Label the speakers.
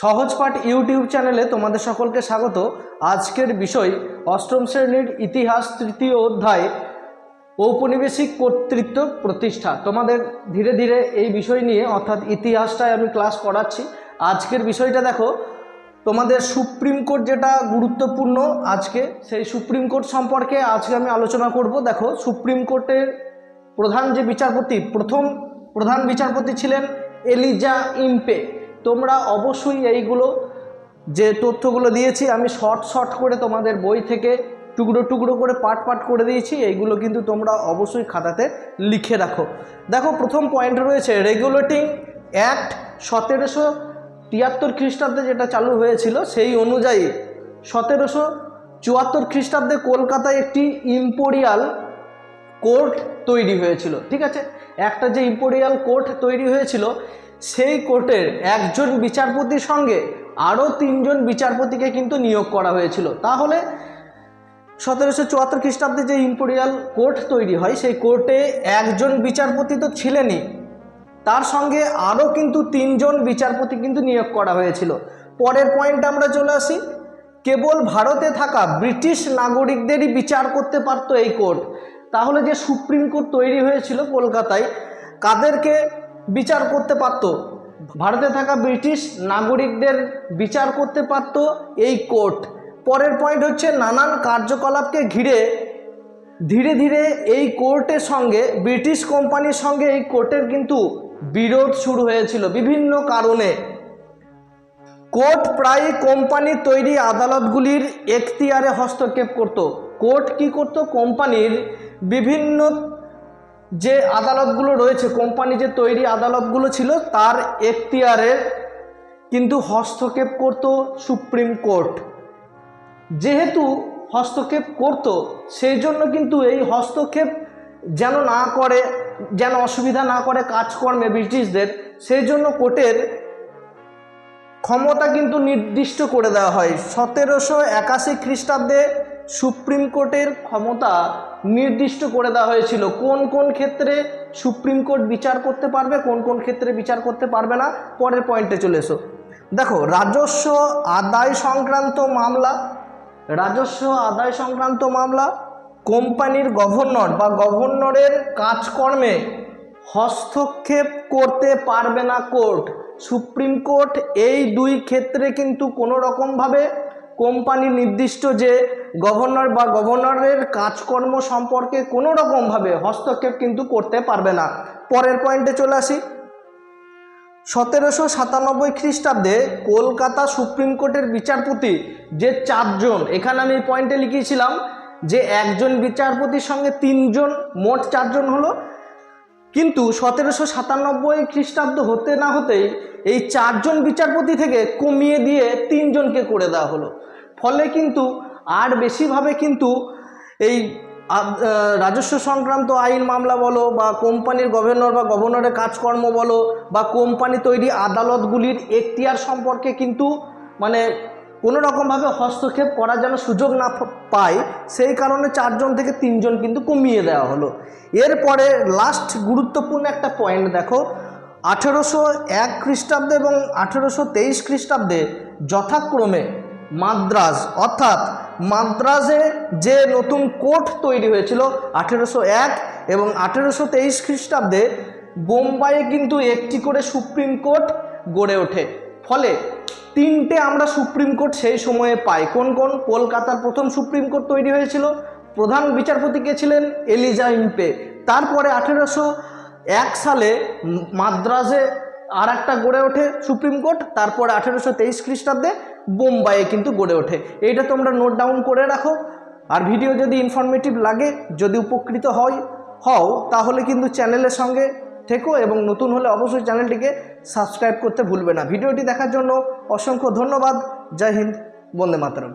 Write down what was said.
Speaker 1: সহজপাঠ YouTube চ্যানেলে তোমাদের সকলকে স্বাগত। আজকের বিষয় অষ্টম শ্রেণির ইতিহাস তৃতীয় অধ্যায়, ঔপনিবেশিক কর্তৃত্ব প্রতিষ্ঠা। তোমাদের ধীরে ধীরে এই বিষয় নিয়ে, অর্থাৎ ইতিহাসটায় আমি ক্লাস করাচ্ছি। আজকের বিষয়টা দেখো, তোমাদের সুপ্রিম কোর্ট যেটা গুরুত্বপূর্ণ আজকে, সেই সুপ্রিম কোর্ট সম্পর্কে আজকে আমি আলোচনা করব। দেখো, সুপ্রিম কোর্টের প্রধান যে বিচারপতি, প্রথম প্রধান বিচারপতি ছিলেন এলিজা ইম্পে। তোমরা অবশ্যই এইগুলো যে তথ্যগুলো দিয়েছি, আমি শর্ট শর্ট করে তোমাদের বই থেকে টুকরো টুকরো করে পাট পাট করে দিয়েছি, এইগুলো কিন্তু তোমরা অবশ্যই খাতাতে লিখে রাখো। দেখো, প্রথম পয়েন্ট রয়েছে রেগুলেটিং অ্যাক্ট সতেরোশো তিয়াত্তর খ্রিস্টাব্দে যেটা চালু হয়েছিল, সেই অনুযায়ী সতেরোশো চুয়াত্তর খ্রিস্টাব্দে কলকাতায় একটি ইম্পোরিয়াল কোর্ট তৈরি হয়েছিল, ঠিক আছে? একটা যে ইম্পোরিয়াল কোর্ট তৈরি হয়েছিল সেই কোর্টের একজন বিচারপতির সঙ্গে আরও তিনজন বিচারপতিকে কিন্তু নিয়োগ করা হয়েছিল। তাহলে সতেরোশো চুয়াত্তর খ্রিস্টাব্দে যে ইম্পোরিয়াল কোর্ট তৈরি হয়, সেই কোর্টে একজন বিচারপতি তো ছিলেনই। তার সঙ্গে আরও কিন্তু তিনজন বিচারপতি কিন্তু নিয়োগ করা হয়েছিল। পরের পয়েন্ট আমরা চলে আসি। কেবল ভারতে থাকা ব্রিটিশ নাগরিকদেরই বিচার করতে পারতো এই কোর্ট। তাহলে যে সুপ্রিম কোর্ট তৈরি হয়েছিল কলকাতায়, কাদেরকে বিচার করতে পারতো। ভারতে থাকা ব্রিটিশ নাগরিকদের বিচার করতে পারতো এই কোর্ট। পরের পয়েন্ট হচ্ছে নানান কার্যকলাপকে ঘিরে ধীরে ধীরে এই কোর্টের সঙ্গে, ব্রিটিশ কোম্পানির সঙ্গে এই কোর্টের কিন্তু বিরোধ শুরু হয়েছিল বিভিন্ন কারণে। কোর্ট প্রায় কোম্পানির তৈরি আদালতগুলির এখতিয়ারে হস্তক্ষেপ করত। কোর্ট কি করত? কোম্পানির বিভিন্ন যে আদালতগুলো রয়েছে, কোম্পানি যে তৈরি আদালতগুলো ছিল, তার এখতিয়ারে কিন্তু হস্তক্ষেপ করত সুপ্রিম কোর্ট। যেহেতু হস্তক্ষেপ করত, সেই জন্য কিন্তু এই হস্তক্ষেপ যেন না করে, যেন অসুবিধা না করে কাজকর্মে ব্রিটিশদের, সেই জন্য কোর্টের ক্ষমতা কিন্তু নির্দিষ্ট করে দেওয়া হয়। সতেরোশো একাশি খ্রিস্টাব্দে সুপ্রিম কোর্টের ক্ষমতা নির্দিষ্ট করে দেওয়া হয়েছিল। কোন কোন ক্ষেত্রে সুপ্রিম কোর্ট বিচার করতে পারবে, কোন কোন ক্ষেত্রে বিচার করতে পারবে না, পরের পয়েন্টে চলে এসো। দেখো, রাজস্ব আদায় সংক্রান্ত মামলা, রাজস্ব আদায় সংক্রান্ত মামলা, কোম্পানির গভর্নর বা গভর্নরের কাজকর্মে হস্তক্ষেপ করতে পারবে না কোর্ট। সুপ্রিম কোর্ট এই দুই ক্ষেত্রে কিন্তু কোনো রকমভাবে কোম্পানি নির্দিষ্ট যে গভর্নর বা গভর্নরের কাজকর্ম সম্পর্কে কোনো রকমভাবে হস্তক্ষেপ কিন্তু করতে পারবে না। পরের পয়েন্টে চলে আসি। সতেরোশো সাতানব্বই খ্রিস্টাব্দে কলকাতা সুপ্রিম কোর্টের বিচারপতি যে চারজন, এখানে আমি পয়েন্টে লিখিয়েছিলাম যে একজন বিচারপতির সঙ্গে তিনজন, মোট চারজন হলো কিন্তু সতেরোশো সাতানব্বই খ্রিস্টাব্দ হতে না হতেই এই চারজন বিচারপতি থেকে কমিয়ে দিয়ে তিনজনকে করে দেওয়া হলো। ফলে কিন্তু আর বেশিভাবে কিন্তু এই রাজস্ব সংক্রান্ত আইন মামলা বলো বা কোম্পানির গভর্নর বা গভর্নরের কাজকর্ম বলো বা কোম্পানি তৈরি আদালতগুলির এখতিয়ার সম্পর্কে কিন্তু মানে কোনো রকমভাবে হস্তক্ষেপ করার যেন সুযোগ না পায়, সেই কারণে চারজন থেকে তিনজন কিন্তু কমিয়ে দেওয়া হলো। এরপরে লাস্ট গুরুত্বপূর্ণ একটা পয়েন্ট দেখো, আঠেরোশো এক খ্রিস্টাব্দে এবং আঠেরোশো তেইশ খ্রিস্টাব্দে যথাক্রমে মাদ্রাজ, অর্থাৎ মাদ্রাজে যে নতুন কোর্ট তৈরি হয়েছিল আঠেরোশো এক এবং আঠেরোশো তেইশ খ্রিস্টাব্দে, বোম্বাইয়ে কিন্তু একটি করে সুপ্রিম কোর্ট গড়ে ওঠে। ফলে তিনটে আমরা সুপ্রিম কোর্ট সেই সময়ে পাই। কোন কোন? কলকাতার প্রথম সুপ্রিম কোর্ট তৈরি হয়েছিল। প্রধান বিচারপতি কে ছিলেন? Elijah Impey. তারপরে আঠেরোশো এক সালে মাদ্রাজে আর একটা গড়ে ওঠে সুপ্রিম কোর্ট। তারপরে আঠেরোশো তেইশ খ্রিস্টাব্দে বোম্বাইয়ে কিন্তু গড়ে ওঠে। এইটা তোমরা নোট ডাউন করে রাখো। আর ভিডিও যদি ইনফরমেটিভ লাগে, যদি উপকৃত হয়, হও, তাহলে কিন্তু চ্যানেলের সঙ্গে থেকো এবং নতুন হলে অবশ্যই চ্যানেলটিকে সাবস্ক্রাইব করতে ভুলবে না। ভিডিওটি দেখার জন্য অসংখ্য ধন্যবাদ। জয় হিন্দ, বন্দে মাতরম।